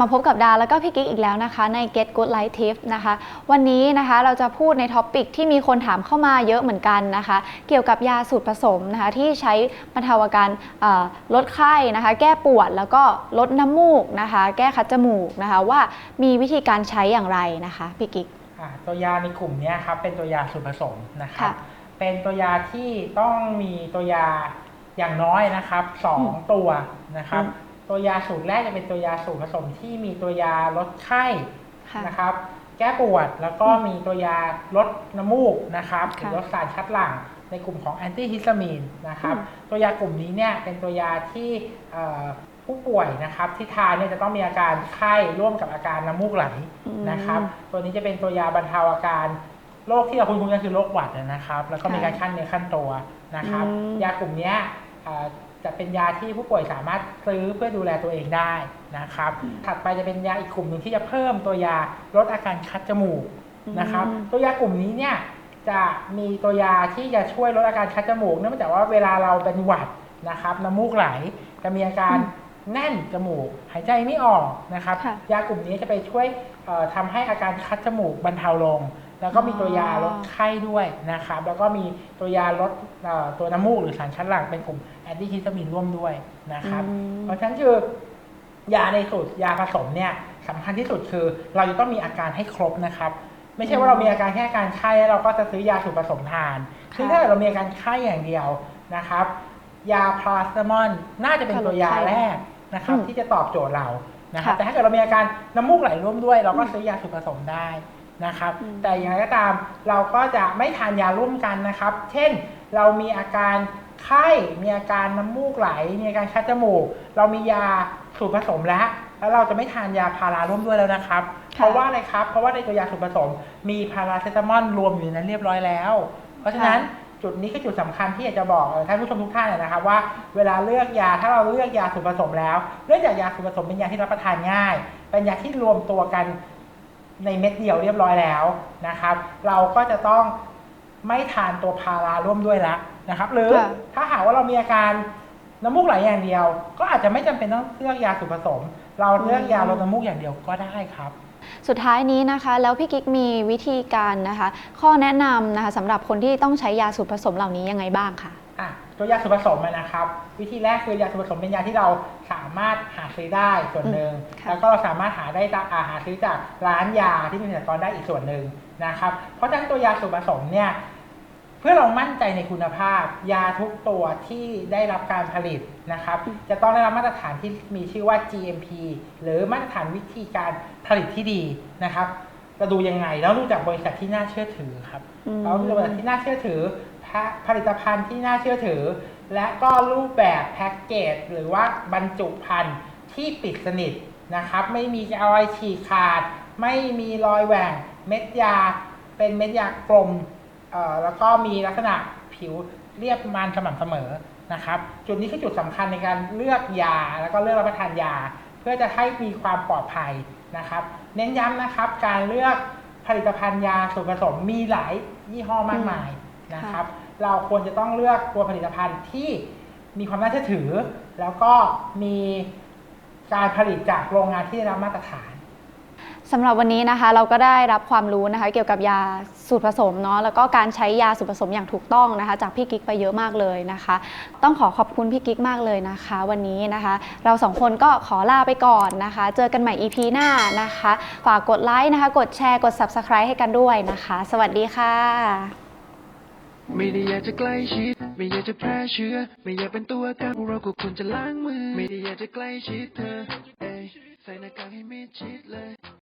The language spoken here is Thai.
มาพบกับดาแล้วก็พี่กิ๊กอีกแล้วนะคะ ใน Get Good Life Tips นะคะ วันนี้นะคะเราจะพูดในท็อปิกที่มีคนถามเข้ามาเยอะเหมือนกันนะคะ เกี่ยวกับยาสูตรผสมนะคะ ที่ใช้บรรเทาอาการเอ่อลดไข้นะคะ แก้ปวดแล้วก็ลดน้ำมูกนะคะ แก้คัดจมูกนะคะ ว่ามีวิธีการใช้อย่างไรนะคะพี่กิ๊กอ่าตัวยาในกลุ่มเนี้ยครับเป็นตัวยาสูตรผสมนะครับค่ะเป็นตัวยาที่ต้องมีตัวยาอย่างน้อยนะครับสองอืมตัวนะครับอืม ตัวยาสูตรแรกจะเป็นตัวยาสูตรผสมที่มีตัวยาลดไข้ค่ะ นะครับ แก้ปวดแล้วก็มีตัวยาลดน้ำมูกนะครับหค่ะรือลดสารคัดหลั่งในกลุ่มของแอนตี้ฮิสตามีนนะครับ อืม ตัวยากลุ่มนี้เนี่ยเป็นตัวยาที่เอ่อผู้ป่วยนะครับที่ทานเนี่ยจะต้องมีอาการไข้ร่วมกับอาการน้ำมูกไหล อืม นะครับตัวนี้จะเป็นตัวยาบรรเทาอาการโรคที่เราคุ้นๆกันคือโรคหวัดนะครับ แล้วก็มีการขั้นเนื้อขั้นตัวนะครับ อืม ยากลุ่มเนี้ยเอ่อ จะเป็นยาที่ผู้ป่วยสามารถซื้อเพื่อดูแลตัวเองได้นะครับ ถัดไปจะเป็นยาอีกกลุ่มหนึ่งที่จะเพิ่มตัวยาลดอาการคัดจมูกนะครับอืมตัวยากลุ่มนี้เนี่ยจะมีตัวยาที่จะช่วยลดอาการคัดจมูก เนื่องจากว่าเวลาเราเป็นหวัดนะครับน้ำมูกไหลจะมีอาการแน่นจมูก หายใจไม่ออกนะครับค่ะยากลุ่มนี้จะไปช่วยเอ่อทำให้อาการคัดจมูกบรรเทาลง แล้วก็มีตัวยาลดไข้ด้วยนะครับแล้วก็มีตัวยาลดเอ่อตัวน้ำมูกหรือสารคัดหลั่งเป็นกลุ่มแอนตี้ฮิสตามีนร่วมด้วยนะครับอืมเพราะฉะนั้นคือยาในสูตรยาผสมเนี่ยสำคัญที่สุดคือเราจะต้องมีอาการให้ครบนะครับ ไม่ใช่ว่าเรามีอาการแค่อาการไข้แล้วเราก็จะซื้อยาสูตรผสมทานคือถ้าเกิดเรามีอาการไข้อย่างเดียวนะครับ ยาพาราเซตามอลน่าจะเป็นตัวยาแรกนะครับอืมที่จะตอบโจทย์เรานะครับค่ะแต่ถ้าเกิดเรามีอาการน้ำมูกไหลร่วมด้วย เราก็ซื้อยาสูตรผสมได้ นะครับอืมแต่อย่างไรก็ตามเราก็จะไม่ทานยาร่วมกันนะครับ เช่นเรามีอาการไข้ มีอาการน้ำมูกไหล มีอาการคัดจมูก เรามียาสูตรผสมแล้ว แล้วเราจะไม่ทานยาพาราร่วมด้วยแล้วนะครับ เพราะว่าอะไรครับ เพราะว่าในตัวยาสูตรผสม มีพาราเซตามอลรวมอยู่ในนั้นเรียบร้อยแล้ว เพราะฉะนั้นจุดนี้คือจุดสำคัญที่อยากจะบอกเอ่อท่านผู้ชมทุกท่านเลยนะครับว่าเวลาเลือกยาถ้าเราเลือกยาสูตรผสมแล้วเนื่องจากยาสูตรผสมเป็นยาที่รับประทานง่าย เป็นยาที่รวมตัวกัน ในเม็ดเดียวเรียบร้อยแล้วนะครับ เราก็จะต้องไม่ทานตัวพาราร่วมด้วยแล้วนะครับ หรือค่ะถ้าหากว่าเรามีอาการน้ำมูกไหลอย่างเดียว ก็อาจจะไม่จำเป็นต้องเลือกยาสูตรผสม เราเลือกยาลดน้ำมูกอย่างเดียวก็ได้ครับสุดท้ายนี้นะคะ แล้วพี่กิ๊กมีวิธีการนะคะ ข้อแนะนำนะคะสำหรับคนที่ต้องใช้ยาสูตรผสมเหล่านี้ยังไงบ้างคะ อะตัวยาสูตรผสมอะนะครับ วิธีแรกคือยาสูตรผสมเป็นยาที่เราสามารถหาซื้อได้ส่วนหนึ่งอืมค่ะแล้วก็เราสามารถหาได้จากอาหาซื้อจากร้านยาที่มีเภสัชกรได้อีกส่วนหนึ่งนะครับ เพราะฉะนั้นตัวยาสูตรผสมเนี่ยเพื่อเรามั่นใจในคุณภาพ ยาทุกตัวที่ได้รับการผลิตนะครับ จะต้องได้รับมาตรฐานที่มีชื่อว่า GMP หรือมาตรฐานวิธีการผลิตที่ดีนะครับ จะดูยังไงแล้วดูจากบริษัทที่น่าเชื่อถือครับอืมเราดูจากบริษัทที่น่าเชื่อถือแพะผลิตภัณฑ์ที่น่าเชื่อถือ และก็รูปแบบแพ็กเกจหรือว่าบรรจุภัณฑ์ที่ปิดสนิทนะครับ ไม่มีรอยฉีกขาด ไม่มีรอยแหว่งเม็ดยา เป็นเม็ดยากลมเอ่อแล้วก็มีลักษณะผิวเรียบมันสม่ำเสมอนะครับ จุดนี้คือจุดสำคัญในการเลือกยา แล้วก็เลือกรับประทานยา เพื่อจะให้มีความปลอดภัย นะครับ เน้นย้ำนะครับ การเลือกผลิตภัณฑ์ยาส่วนผสมมีหลายยี่ห้อมากมายนะครับ เราควรจะต้องเลือกตัวผลิตภัณฑ์ที่มีความน่าเชื่อถือ แล้วก็มีการผลิตจากโรงงานที่ได้รับมาตรฐาน สำหรับวันนี้นะคะเราก็ได้รับความรู้นะคะเกี่ยวกับยาสูตรผสมเนาะแล้วก็การใช้ยาสูตรผสมอย่างถูกต้องนะคะ จากพี่กิ๊กไปเยอะมากเลยนะคะ ต้องขอขอบคุณพี่กิ๊กมากเลยนะคะ วันนี้นะคะ เราสองคนก็ขอลาไปก่อนนะคะ เจอกันใหม่ EP หน้านะคะ ฝากกดไลค์นะคะ กดแชร์กด Subscribe ให้กันด้วยนะคะ สวัสดีค่ะ ไม่ได้อยากจะใกล้ชิด ไม่อยากจะแพร่เชื้อ ไม่อยากเป็นตัวการพวกเราก็ควรจะล้างมือ ไม่ได้อยากจะใกล้ชิดเธอเอ้ยใส่หน้ากากให้มิดชิดเลย